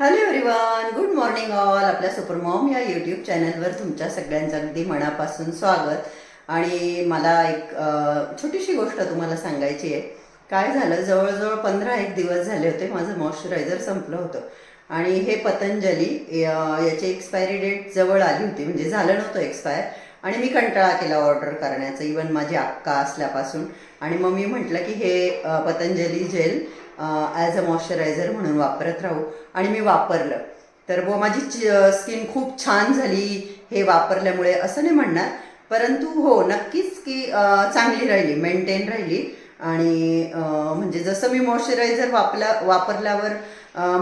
Hello everyone good morning all आपल्या supermom या YouTube चॅनलवर तुमच्या सगळ्यांचं अगदी मनापासून स्वागत. आणि मला एक छोटीशी गोष्ट तुम्हाला सांगायची आहे. काय झालं? जवळजवळ पंधरा एक दिवस झाले होते. माझं मॉइश्चरायझर संपलं होतं. आणि हे पतंजली याची एक्सपायरी डेट जवळ आली होती. म्हणजे झालं नव्हतं एक्सपायर आणि मी कंटाळा केला ऑर्डर करण्याचं. इवन माझी अक्का असल्यापासून. आणि मग मी म्हटलं की हे Patanjali gel as a moisturiser म्हणून वापरत राहू. आणि मी वापरलं. तर व माझी स्किन खूप छान झाली हे वापरल्यामुळे असं नाही म्हणणार. परंतु हो नक्कीच की चांगली राहिली मेंटेन राहिली. आणि म्हणजे जसं मी मॉइश्चरायझर वापला वापरल्यावर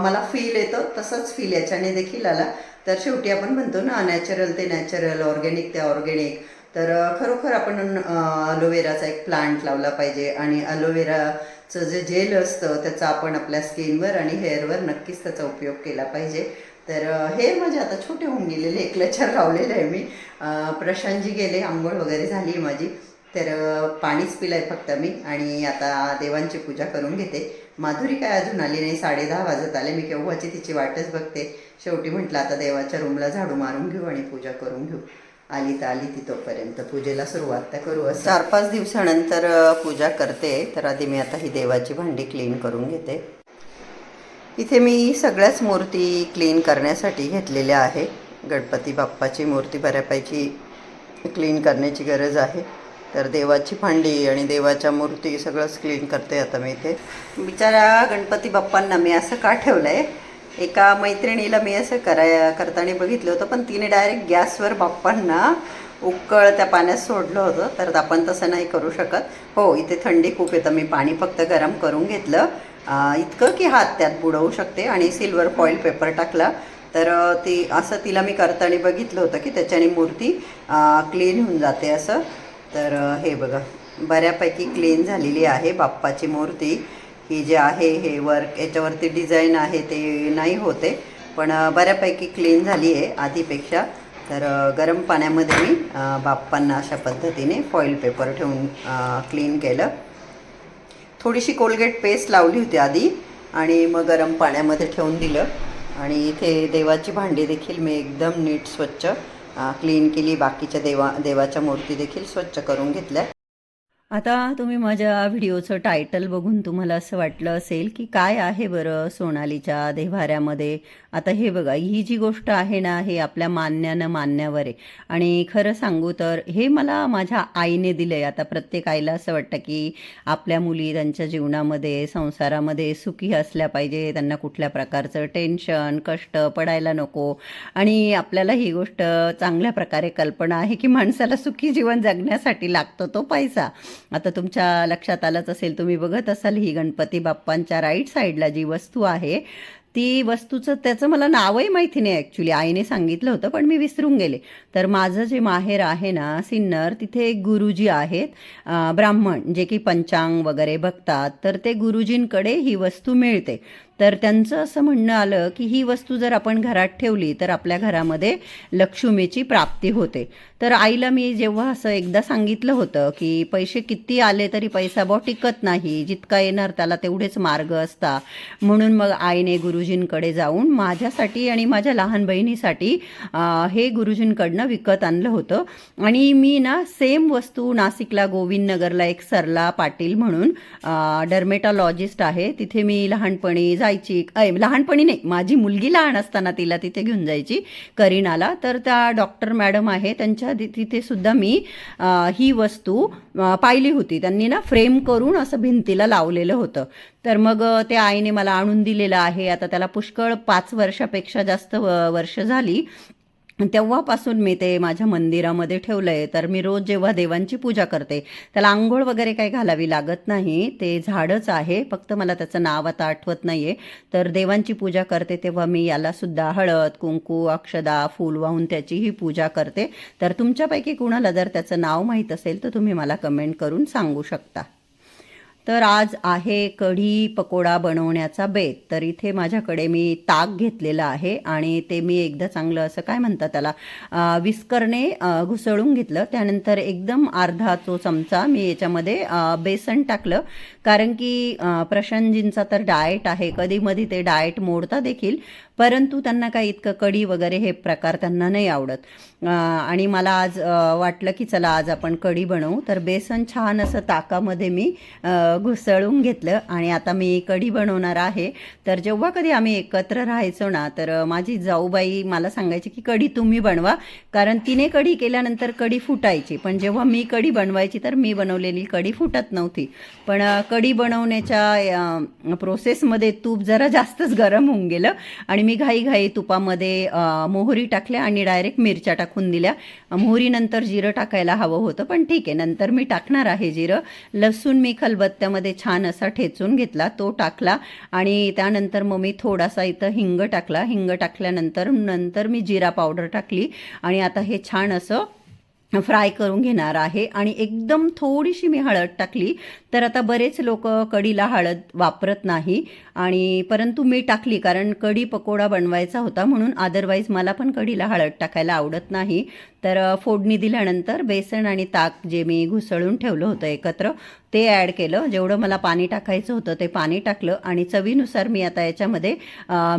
मला फील येतं तसंच फील याच्याने देखील आला. तर शेवटी आपण म्हणतो ना नॅचरल ते नॅचरल ऑर्गॅनिक ते ऑर्गॅनिक तर खरोखर आपण अलोवेराचा एक प्लांट लावला पाहिजे. आणि अलोवेरा चं जे जेल असतं त्याचा आपण आपल्या स्किनवर आणि हेअरवर नक्कीच त्याचा उपयोग केला पाहिजे. तर हेअर माझे आता छोटे होऊन गेलेले एक लचर लावलेलं आहे मी. प्रशांतजी गेले आंघोळ वगैरे झाली आहे माझी. तर पाणीच पिलंय फक्त मी आणि आता देवांची पूजा करून घेते. माधुरी काय अजून आली नाही साडे दहा वाजत आले. मी केव्हाची तिची वाटच बघते. शेवटी म्हटलं आता देवाच्या रूमला झाडू मारून घेऊ आणि पूजा करून घेऊ. आली तर आली ती तोपर्यंत पूजेला सुरुवात तर करू असं. चार पाच दिवसानंतर पूजा करते. तर आधी मी आता ही देवाची भांडी क्लीन करून घेते. इथे मी सगळ्याच मूर्ती क्लीन करण्यासाठी घेतलेल्या आहे गणपती बाप्पाची मूर्ती बऱ्यापैकी क्लीन करण्याची गरज आहे. तर देवाची भांडी आणि देवाच्या मूर्ती सगळंच क्लीन करते आता मी इथे. बिचारा गणपती बाप्पांना मी असं का ठेवलं आहे एका मैत्रिणीला मी असं कराय करताना बघितलं होतं पण तिने डायरेक्ट गॅसवर बाप्पांना उकळ त्या पाण्यात सोडलं होतं. तर आपण तसं नाही करू शकत. हो इथे थंडी खूप येतं. मी पाणी फक्त गरम करून घेतलं. इतकं की हात त्यात बुडवू शकते आणि सिल्वर फॉईल पेपर टाकला. तर ती असं तिला मी करताना बघितलं होतं की त्याच्याने मूर्ती क्लीन होऊन जाते असं. तर हे बघा. बऱ्यापैकी क्लीन झालेली आहे बाप्पाची मूर्ती. ही जे आहे हे वर्क याच्यावरती डिझाईन आहे ते नाही होते. पण बऱ्यापैकी क्लीन झाली आहे आधीपेक्षा. तर गरम पाण्यामध्ये मी बाप्पांना अशा पद्धतीने फॉईल पेपर ठेवून क्लीन केलं. थोडीशी कोलगेट पेस्ट लावली होती आधी आणि मग गरम पाण्यामध्ये ठेवून दिलं. आणि इथे देवाची भांडी देखील मी एकदम नीट स्वच्छ क्लीन केली. बाकीच्या देवा देवाच्या मूर्ती देखील स्वच्छ करून घेतल्या. आता तुम्ही माझ्या व्हिडिओचं टायटल बघून तुम्हाला असं वाटलं असेल की काय आहे बरं सोनालीच्या देव्हाऱ्यामध्ये? आता हे बघा ही जी गोष्ट आहे ना हे आपल्या मान्यानं मान्यावर आहे. आणि खरं सांगू तर हे मला माझ्या आईने दिलं आहे आता प्रत्येक आईला असं वाटतं की आपल्या मुली त्यांच्या जीवनामध्ये संसारामध्ये सुखी असल्या पाहिजे. त्यांना कुठल्या प्रकारचं टेन्शन कष्ट पडायला नको. आणि आपल्याला ही गोष्ट चांगल्या प्रकारे कल्पना आहे की माणसाला सुखी जीवन जगण्यासाठी लागतो तो पैसा. आता तुमच्या लक्षात आलंच असेल तुम्ही बघत असाल ही गणपती बाप्पांच्या राईट साईडला जी वस्तू आहे ती वस्तूचं त्याचं मला नावही माहिती नाही ॲक्च्युली आईने सांगितलं होतं पण मी विसरून गेले. तर माझं जे माहेर आहे ना सिन्नर तिथे एक गुरुजी आहेत ब्राह्मण जे की पंचांग वगैरे बघतात तर ते गुरुजींकडे ही वस्तू मिळते. तर त्यांचं असं म्हणणं आलं की ही वस्तू जर आपण घरात ठेवली तर आपल्या घरामध्ये लक्ष्मीची प्राप्ती होते. तर आईला मी जेव्हा असं एकदा सांगितलं होतं की पैसे किती आले तरी पैसा बॉ टिकत नाही जितका येणार त्याला तेवढेच मार्ग असता. म्हणून मग आईने गुरुजींकडे जाऊन माझ्यासाठी आणि माझ्या लहान बहिणीसाठी हे गुरुजींकडनं विकत आणलं होतं. आणि मी ना सेम वस्तू नाशिकला गोविंदनगरला एक सरला पाटील म्हणून डर्मेटॉलॉजिस्ट आहे. तिथे मी लहानपणी जायची. ऐ लहानपणी नाही. माझी मुलगी लहान असताना तिला तिथे घेऊन जायची करीनाला. तर त्या डॉक्टर मॅडम आहे. त्यांच्या तिथे सुद्धा मी ही वस्तू पाहिली होती. त्यांनी ना फ्रेम करून असं भिंतीला लावलेलं होतं. तर मग ते त्या आईने मला आणून दिलेलं आहे. आता त्याला पुष्कळ पाच वर्षापेक्षा जास्त वर्ष झाली. तेव्हापासून मी ते माझ्या मंदिरामध्ये ठेवलं आहे तर मी रोज जेव्हा देवांची पूजा करते त्याला आंघोळ वगैरे काही घालावी लागत नाही. ते झाडच आहे फक्त मला त्याचं नाव आता आठवत नाही आहे तर देवांची पूजा करते तेव्हा मी यालासुद्धा हळद कुंकू अक्षदा फूल वाहून त्याचीही पूजा करते. तर तुमच्यापैकी कुणाला जर त्याचं नाव माहीत असेल तर तुम्ही मला कमेंट करून सांगू शकता. तर आज आहे कढी पकोडा बनवण्याचा बेत. तर इथे माझ्याकडे मी ताक घेतलेलं आहे आणि ते मी एकदा चांगलं असं काय म्हणतात त्याला अ, विस्करने घुसळून घेतलं. त्यानंतर एकदम अर्धा तो चमचा मी याच्यामध्ये बेसन टाकलं. कारण की प्रशांतजींचा तर डाएट आहे. कधी मधी ते डाएट मोडता देखील. परंतु त्यांना काही इतकं कढी वगैरे हे प्रकार त्यांना नाही आवडत. आणि मला आज वाटलं की चला आज आपण कढी बनवू. तर बेसन छान असं ताकामध्ये मी घुसळून घेतलं आणि आता मी कढी बनवणार आहे. तर जेव्हा कधी आम्ही एकत्र राहायचो ना तर माझी जाऊबाई मला सांगायची की कढी तुम्ही बनवा. कारण तिने कढी केल्यानंतर कढी फुटायची. पण जेव्हा मी कढी बनवायची तर मी बनवलेली कढी फुटत नव्हती. पण कढी बनवण्याच्या प्रोसेसमध्ये तूप जरा जास्तच गरम होऊन गेलं आणि मी घाईघाई तुपामध्ये मोहरी टाकल्या आणि डायरेक्ट मिरच्या टाकून दिल्या. मोहरीनंतर जिरं टाकायला हवं होतं पण ठीक आहे नंतर मी टाकणार आहे जिरं. लसूण मी खलबत्त्यामध्ये छान असा ठेचून घेतला तो टाकला आणि त्यानंतर मग मी थोडासा इथं हिंग टाकला. हिंग टाकल्यानंतर नंतर मी जिरा पावडर टाकली आणि आता हे छान असं फ्राय करून घेणार आहे आणि एकदम थोडीशी मी हळद टाकली. तर आता बरेच लोक कढीला हळद वापरत नाही आणि परंतु मी टाकली कारण कढी पकोडा बनवायचा होता म्हणून अदरवाईज मला पण कढीला हळद टाकायला आवडत नाही. तर फोडणी दिल्यानंतर बेसन आणि ताक जे मी घुसळून ठेवलं होतं एकत्र ते ॲड केलं. जेवढं मला पाणी टाकायचं होतं ते पाणी टाकलं आणि चवीनुसार मी आता याच्यामध्ये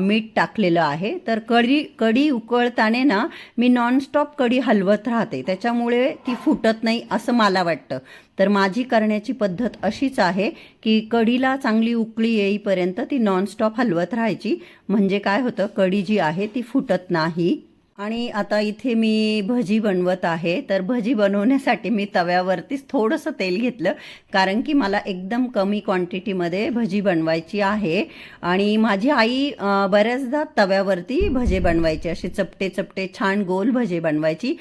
मीठ टाकलेलं आहे. तर कढी कढी उकळताने ना मी नॉनस्टॉप कढी हलवत राहते. त्याच्यामुळे ती फुटत नाही असं मला वाटतं. तर माझी करण्याची पद्धत अशीच आहे की कढीला चांगली उकळी येईपर्यंत ती नॉनस्टॉप हलवत राहायची. म्हणजे काय होतं? कढी जी आहे ती फुटत नाही. आणि आता इथे मी भजी बनवत आहे. तर भजी बनवण्यासाठी मी तव्यावरतीच थोडंसं तेल घेतलं. कारण की मला एकदम कमी क्वांटिटीमध्ये भजी बनवायची आहे. आणि माझी आई बऱ्याचदा तव्यावरती भजे बनवायची. असे चपटे चपटे छान गोल भजे बनवायची.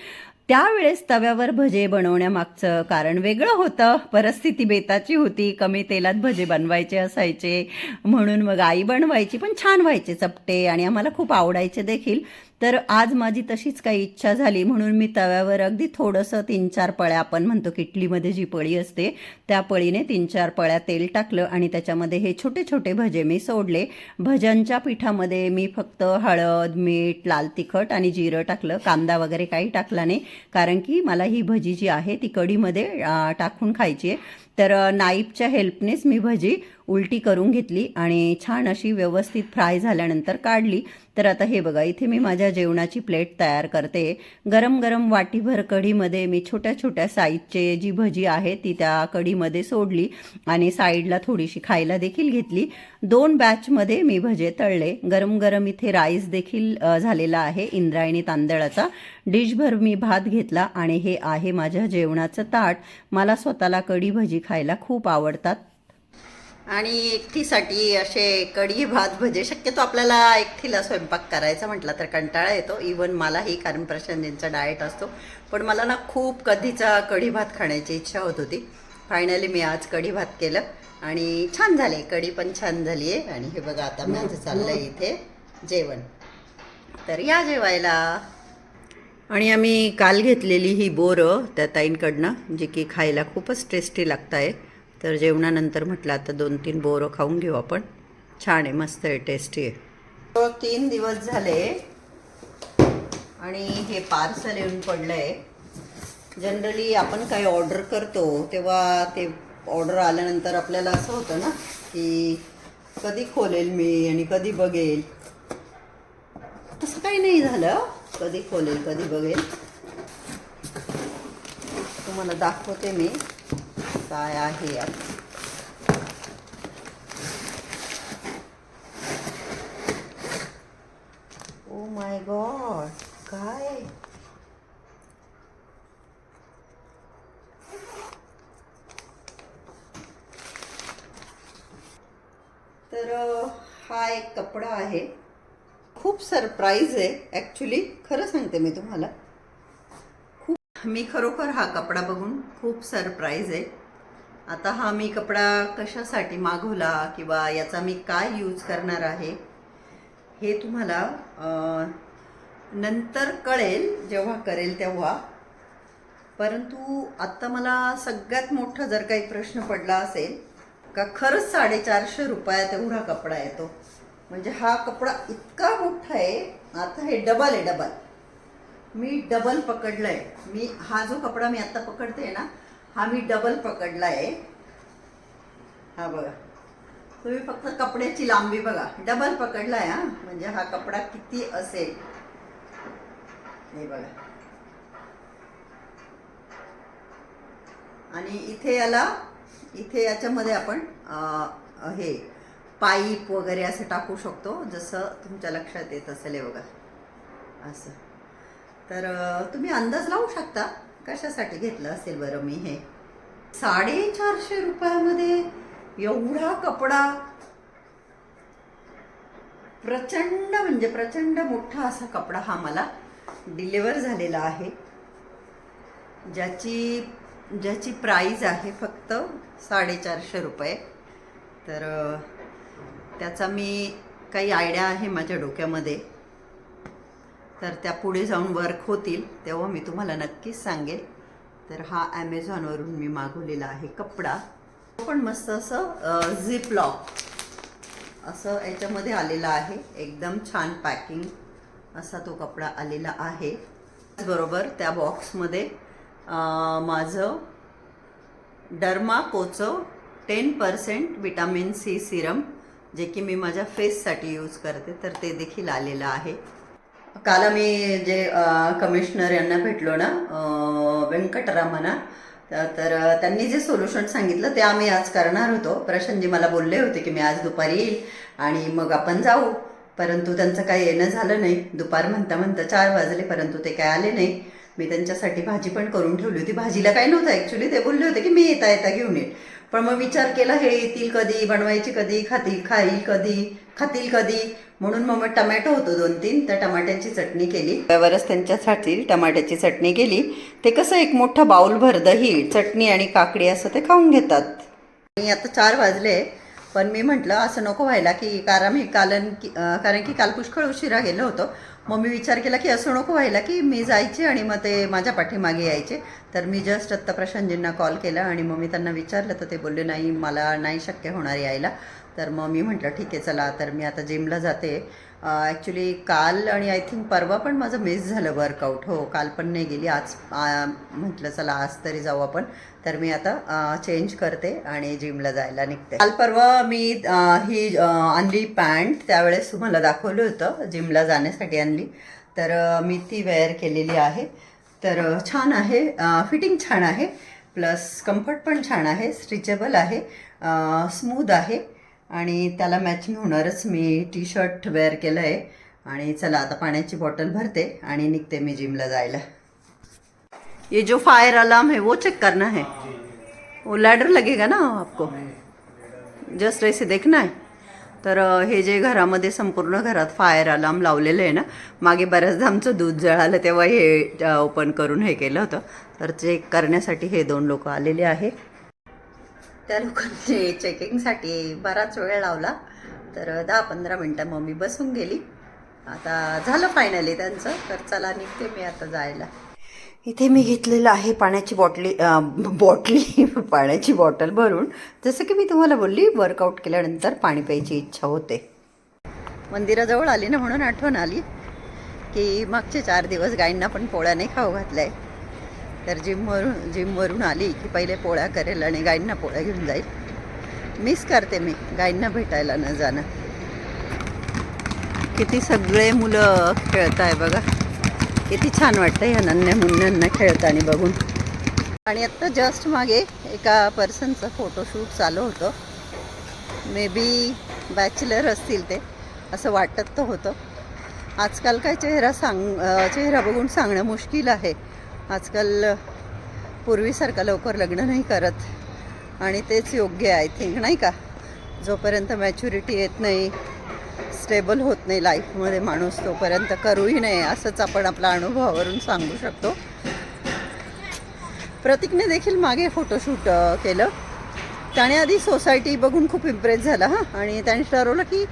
त्यावेळेस तव्यावर भजे बनवण्यामागचं कारण वेगळं होतं. परिस्थिती बेताची होती. कमी तेलात भजे बनवायचे असायचे. म्हणून मग आई बनवायची पण छान व्हायचे चपटे. आणि आम्हाला खूप आवडायचे देखील. तर आज माझी तशीच काही इच्छा झाली. म्हणून मी तव्यावर अगदी थोडंसं तीन चार पळ्या आपण म्हणतो किटलीमध्ये जी पळी असते त्या पळीने तीन चार पळ्या तेल टाकलं आणि त्याच्यामध्ये हे छोटे छोटे भजे मी सोडले. भज्यांच्या पिठामध्ये मी फक्त हळद मीठ लाल तिखट आणि जिरं टाकलं. कांदा वगैरे काही टाकला नाही. कारण की मला ही भजी जी आहे ती कढीमध्ये टाकून खायची आहे. तर नाईपच्या नाईफच्या हेल्पनेच मी भजी उलटी करून घेतली आणि छान अशी व्यवस्थित फ्राय झाल्यानंतर काढली. तर आता हे बघा इथे मी माझ्या जेवणाची प्लेट तयार करते. गरम गरम वाटीभर कढीमध्ये मी छोट्या छोट्या साईजचे जी भजी आहे ती त्या कढीमध्ये सोडली आणि साईडला थोडीशी खायला देखील घेतली. दोन बॅचमध्ये मी भजे तळले. गरम गरम इथे राईस देखील झालेला आहे इंद्रायणी तांदळाचा. डिशभर मी भात घेतला आणि हे आहे माझ्या जेवणाचं ताट. मला स्वतःला कढी भजी खायला खूप आवडतात. आणि एकटीसाठी असे कढी भात भजे शक्यतो आपल्याला एकटीला स्वयंपाक करायचा म्हटला तर कंटाळा येतो. इवन मलाही कारण प्रशांतींचा डाएट असतो. पण मला ना खूप कधीचा कढी भात खाण्याची इच्छा होत होती. फायनली मी आज कढी भात केलं आणि छान झाले. कढी पण छान झाली आहे आणि हे बघा आता माझं चाललं आहे इथे जेवण. तर या जेवायला. आणि आम्ही काल घेतलेली ही बोरं त्या ताईंकडनं जी की खायला खूपच टेस्टी लागत आहे तर जेवणानंतर म्हटलं आता दोन तीन बोरं खाऊन घेऊ आपण. छान आहे मस्त आहे टेस्टी आहे. तीन दिवस झाले आणि हे पार्सल येऊन पडलं आहे जनरली आपण काही ऑर्डर करतो तेव्हा ते ऑर्डर आल्यानंतर आपल्याला असं होतं ना की कधी खोलेल मी आणि कधी बघेल. तसं काही नाही झालं कधी खोलेल कधी बघेल. तुम्हाला दाखवते मी. काय आहे? ओ माय गॉड काय? तर हा एक कपडा आहे. खूप सरप्राईज आहे ॲक्च्युली खरं सांगते मी तुम्हाला. खूप मी खरोखर हा कपडा बघून खूप सरप्राईज आहे. आता हा मी कपडा कशासाठी मागवला किंवा याचा मी काय यूज करणार आहे हे तुम्हाला नंतर कळेल जेव्हा करेल तेव्हा. परंतु आत्ता मला सगळ्यात मोठा जर काही प्रश्न पडला असेल का खरंच साडेचारशे रुपयात एवढा कपडा येतो? म्हणजे हा कपडा इतका मोठा आहे आता हे डबल आहे डबल मी डबल पकडलाय. मी हा जो कपडा मी आत्ता पकडते ना हा मी डबल पकडला आहे हा बघा. तुम्ही फक्त कपड्याची लांबी बघा. डबल पकडला आहे हा. म्हणजे हा कपडा किती असेल? हे बघा. आणि इथे याला इथे याच्यामध्ये आपण हे पाईप वगैरे असं टाकू शकतो जसं तुमच्या लक्षात येत असेल हे बघा. असं. तर तुम्ही अंदाज लावू शकता? कशासाठी घेतलं असेल बरं मी हे? साडेचारशे रुपयामध्ये एवढा कपडा? प्रचंड म्हणजे प्रचंड मोठा असा कपडा हा मला डिलिव्हर झालेला आहे. ज्याची ज्याची प्राईज आहे फक्त साडेचारशे रुपये. तर त्याचा मी काही आयडिया आहे माझ्या डोक्यामध्ये. तर त्या पुढे जाऊन वर्क होतील तेव्हा मी तुम्हाला नक्कीच सांगेल. तर हा ॲमेझॉनवरून मी मागवलेला आहे कपडा. तो पण मस्त असं झिप लॉक असं याच्यामध्ये आलेला आहे. एकदम छान पॅकिंग असा तो कपडा आलेला आहे. त्याचबरोबर त्या बॉक्समध्ये माझं Derma कोचो ten percent vitamin C serum जे की मी माझ्या फेससाठी यूज करते तर ते देखील आलेलं आहे. काल आम्ही जे कमिशनर यांना भेटलो ना अं, व्यंकटरामना तर त्यांनी जे सोल्युशन सांगितलं ते आम्ही आज करणार होतो. प्रशांतजी मला बोलले होते की मी आज दुपारी येईल आणि मग आपण जाऊ. परंतु त्यांचं काही येणं झालं नाही. दुपार म्हणता म्हणता चार वाजले परंतु ते काय आले नाही. मी त्यांच्यासाठी भाजी पण करून ठेवली होती. भाजीला काही नव्हतं. ॲक्च्युली ते बोलले होते की मी येता येता घेऊन येईल. पण मग विचार केला हे येतील कधी बनवायची कधी खातील खाईल कधी खातील कधी? म्हणून मग मग टमॅटो होतो दोन तीन तर टमाट्याची चटणी केली. त्यावरच त्यांच्यासाठी टमाट्याची चटणी केली. ते कसं एक मोठा बाऊलभर दही चटणी आणि काकडी असं ते खाऊन घेतात. मी आता चार वाजले पण मी म्हटलं असं नको व्हायला की कारण मी कालन की कारण की काल पुष्कळ उशिरा गेलो होतो. मग मी विचार केला की असं नको व्हायला की मी जायचे आणि मग ते माझ्या पाठीमागे यायचे. तर मी जस्ट आत्ता प्रशांतजींना कॉल केला आणि मग मी त्यांना विचारलं तर ते बोलले नाही मला नाही शक्य होणार यायला. तर मग मी म्हटलं ठीक आहे चला तर मी आता जिमला जाते. ॲक्च्युली काल आणि आय थिंक परवा पण माझं मिस झालं वर्कआउट हो काल पण नाही गेली. आज म्हटलं चला आज तरी जाऊ आपण. तर मी आता चेंज करते आणि जिमला जायला निघते. काल परवा मी ही आणली पॅन्ट त्यावेळेस तुम्हाला दाखवलं होतं जिमला जाण्यासाठी आणली. तर मी ती वेअर केलेली आहे. तर छान आहे. फिटिंग छान आहे. प्लस कम्फर्ट पण छान आहे. स्ट्रिचेबल आहे. स्मूद आहे. आणि त्याला मॅचिंग होणारच. मी टी शर्ट वेअर केलं आहे आणि चला आता पाण्याची बॉटल भरते आणि निघते मी जिमला जायला. ये जो फायर अलार्म है वो चेक करना है. वो लॅडर लगेगा ना आपको? जस्ट ऐसे देखना है. तर हे जे घरामध्ये संपूर्ण घरात फायर अलार्म लावलेलं आहे ना मागे बऱ्याचदा आमचं दूध जळालं तेव्हा हे ओपन करून हे केलं होतं. तर चेक करण्यासाठी हे दोन लोक आलेले आहे. त्या लोकांनी चेकिंगसाठी बराच वेळ लावला. तर दहा पंधरा मिनटं मग मी बसून गेली. आता झालं फायनली त्यांचं. तर चला निघते मी आता जायला. इथे मी घेतलेलं आहे पाण्याची बॉटली बॉटली पाण्याची बॉटल भरून. जसं की मी तुम्हाला बोलली वर्कआउट केल्यानंतर पाणी प्यायची इच्छा होते. मंदिराजवळ आली ना म्हणून आठवण आली. की मागचे चार दिवस गायींना पण पोळ्या नाही खाऊ आहे तर जिमवरून जिमवरून आली की पहिले पोळ्या करेल आणि गायींना पोळ्या घेऊन जाईल. मिस करते मी गायींना भेटायला न जाणं. किती सगळे मुलं खेळत आहे बघा. किती छान वाटतं ह्या नन्या मुन्यांना खेळताना बघून. आणि आत्ता जस्ट मागे एका पर्सनचं फोटोशूट चालू होतं. मे बी बॅचलर असतील ते असं वाटत तर होतं. आजकाल काय चेहरा सांग चेहरा बघून सांगणं मुश्किल आहे. आजकाल पूर्वीसारखं लवकर लग्न नाही करत. आणि तेच योग्य आय थिंक नाही का? जोपर्यंत मॅच्युरिटी येत नाही स्टेबल होत नाही लाईफमध्ये माणूस तोपर्यंत करूही नाही असंच आपण आपल्या अनुभवावरून सांगू शकतो. प्रतीकने देखील मागे फोटोशूट केलं. त्याने आधी सोसायटी बघून खूप इम्प्रेस झाला हां. आणि त्याने ठरवलं की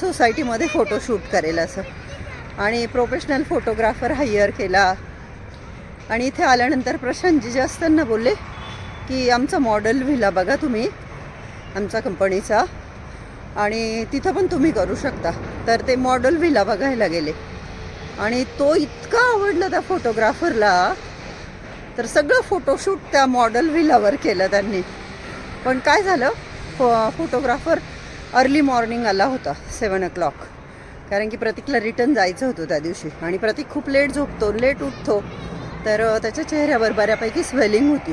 सोसायटीमध्ये फोटोशूट करेल असं. आणि प्रोफेशनल फोटोग्राफर हायर केला. आणि इथे आल्यानंतर प्रशांतजी जे असताना बोलले की आमचा मॉडेल व्हिला बघा तुम्ही आमच्या कंपनीचा आणि तिथं पण तुम्ही करू शकता. तर ते मॉडेल व्हिला बघायला गेले. आणि तो इतका आवडला त्या फोटोग्राफरला तर सगळं फोटोशूट त्या मॉडेल व्हिलावर केलं त्यांनी. पण काय झालं? फो फोटोग्राफर अर्ली मॉर्निंग आला होता सेवन ओ क्लॉक कारण की प्रतीकला रिटर्न जायचं होतं त्या दिवशी. आणि प्रतीक खूप लेट झोपतो लेट उठतो. तर त्याच्या चेहऱ्यावर बऱ्यापैकी स्वेलिंग होती.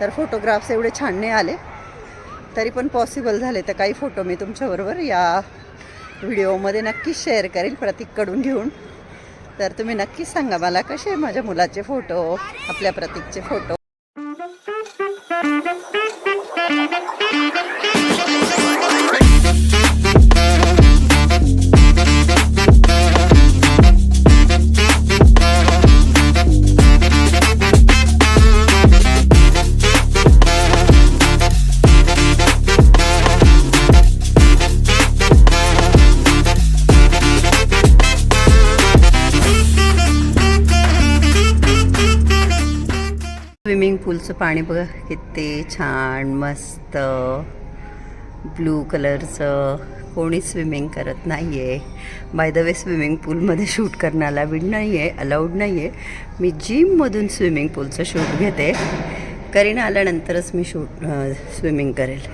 तर फोटोग्राफ्स एवढे छान नाही आले. तरी पण पॉसिबल झाले तर काही फोटो मी तुमच्याबरोबर या व्हिडिओमध्ये नक्कीच शेअर करेल प्रतीककडून घेऊन. तर तुम्ही नक्कीच सांगा मला कसे माझ्या मुलाचे फोटो आपल्या प्रतीकचे फोटो पूलचं पाणी बघा किती छान मस्त. ब्लू कलरचं कोणी स्विमिंग करत नाही आहे बाय द वे स्विमिंग पूलमध्ये शूट करण्याला विड नाही आहे अलाउड नाही आहे मी जिममधून स्विमिंग पूलचं शूट घेते. करीना आल्यानंतरच मी शूट स्विमिंग करेल.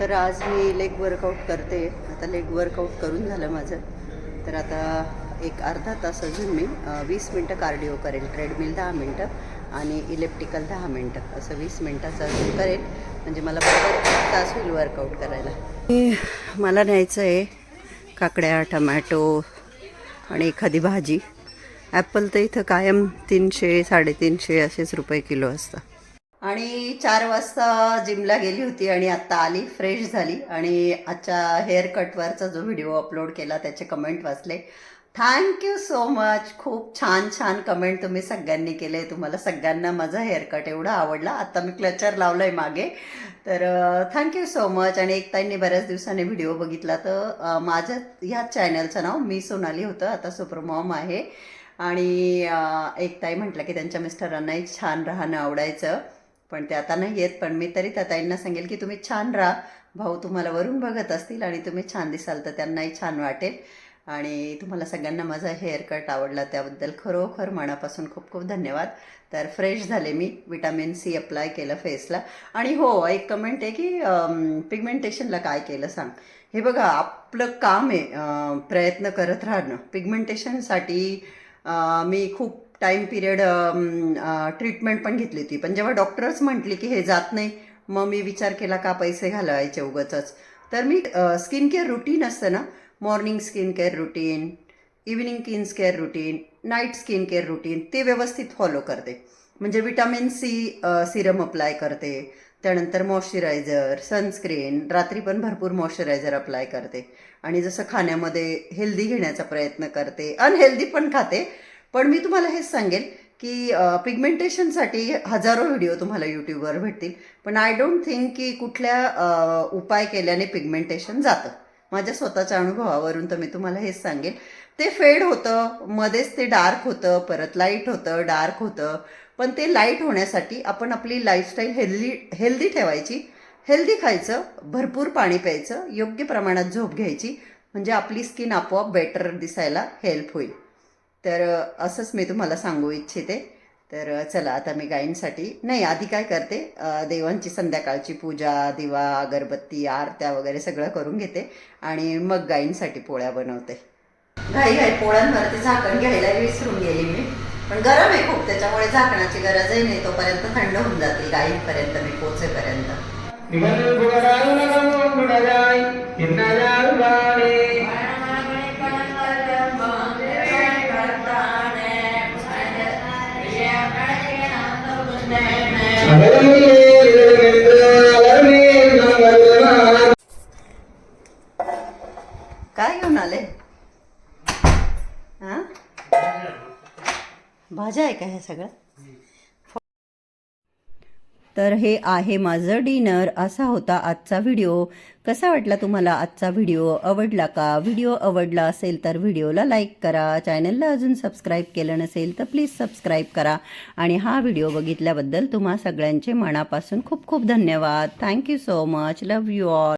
तर आज मी लेग वर्कआउट करते. आता लेग वर्कआउट करून झालं माझं. तर आता एक अर्धा तास अजून मी वीस मिनटं कार्डिओ करेल. ट्रेडमिल दहा मिनटं. आणि इलेक्ट्रिकल दहा मिनटं असं वीस मिनटाचं अजून करेल म्हणजे मला बरोबर एक तास होईल वर्कआउट करायला. मला न्यायचं आहे काकड्या टमॅटो आणि एखादी भाजी. ॲपल तर इथं कायम तीनशे साडेतीनशे असेच रुपये किलो असतं. आणि चार वाजता जिमला गेली होती आणि आत्ता आली फ्रेश झाली. आणि आजच्या हेअर कटवरचा जो व्हिडिओ अपलोड केला त्याचे कमेंट वाचले. थँक्यू सो मच खूप छान छान कमेंट तुम्ही सगळ्यांनी केले. तुम्हाला सगळ्यांना माझा हेअरकट एवढा आवडला. आता मी क्लचर लावलं आहे मागे. तर थँक्यू सो मच आणि एक ताईंनी बऱ्याच दिवसांनी व्हिडिओ बघितला. तर माझ्या ह्या चॅनलचं नाव मी सोनाली होतं. आता सुप्रमॉम आहे. आणि एक ताई म्हटलं की त्यांच्या मिस्टरांनाही छान राहणं आवडायचं. पण ते आता नाही येत. पण मी तरी त्या ताईंना सांगेल की तुम्ही छान राहा. भाऊ तुम्हाला वरून बघत असतील आणि तुम्ही छान दिसाल तर त्यांनाही छान वाटेल. आणि तुम्हाला सगळ्यांना माझा हेअरकट आवडला त्याबद्दल खरोखर मनापासून खूप खूप धन्यवाद. तर फ्रेश झाले मी विटॅमिन सी अप्लाय केलं फेसला आणि हो एक कमेंट आहे की पिगमेंटेशनला काय केलं सांग? हे बघा आपलं काम आहे प्रयत्न करत राहणं. पिगमेंटेशनसाठी मी खूप टाईम पिरियड ट्रीटमेंट पण घेतली होती. पण जेव्हा डॉक्टरच म्हटली की हे जात नाही मग मी विचार केला का पैसे घालवायचे उगाचच. तर मी स्किन केअर रुटीन असतं ना morning skin care routine evening Keynes care routine night skin care routine ते व्यवस्थित फॉलो करते. म्हणजे विटामिन सी सिरम अप्लाय करते. त्यानंतर मॉइश्चरायझर सनस्क्रीन रात्री पण भरपूर मॉइश्चरायझर अप्लाय करते. आणि जसं खाण्यामध्ये हेल्दी घेण्याचा प्रयत्न करते. अनहेल्दी पण खाते. पण मी तुम्हाला हेच सांगेल की पिगमेंटेशनसाठी हजारो व्हिडिओ तुम्हाला यूट्यूबवर भेटतील. पण आय डोंट थिंक की कुठल्या उपाय केल्याने पिगमेंटेशन जातं. माझ्या स्वतःच्या अनुभवावरून तर मी तुम्हाला हेच सांगेल ते फेड होतं मध्येच ते डार्क होतं परत लाइट होतं डार्क होतं. पण ते लाइट होण्यासाठी आपण आपली लाईफस्टाईल हेल्दी हेल्दी ठेवायची. हेल्दी खायचं भरपूर पाणी प्यायचं योग्य प्रमाणात झोप घ्यायची. म्हणजे आपली स्किन आपोआप बेटर दिसायला हेल्प होईल. तर असंच मी तुम्हाला सांगू इच्छिते. तर चला आता मी गायींसाठी नाही आधी काय करते देवांची संध्याकाळची पूजा दिवा अगरबत्ती आरत्या वगैरे सगळं करून घेते आणि मग गायींसाठी पोळ्या बनवते. घाई घाई पोळ्यांवरती झाकण घ्यायला विसरून गेली मी. पण गरम आहे खूप त्याच्यामुळे झाकणाची गरजही नाही तोपर्यंत थंड होऊन जातील गायींपर्यंत मी पोचेपर्यंत. काय घेऊन आले? हा? भाज्या आहे का ह्या सगळ्या? तर हे आहे माझं डिनर. असा होता आजचा व्हिडिओ. कसा वाटला तुम्हाला आजचा व्हिडिओ? आवडला का? व्हिडिओ आवडला असेल तर व्हिडिओला लाईक करा. चॅनलला अजून सबस्क्राईब केलं नसेल तर प्लीज सबस्क्राईब करा. आणि हा व्हिडिओ बघितल्याबद्दल तुम्हा सगळ्यांचे मनापासून खूप खूप धन्यवाद. Thank you so much. Love you all.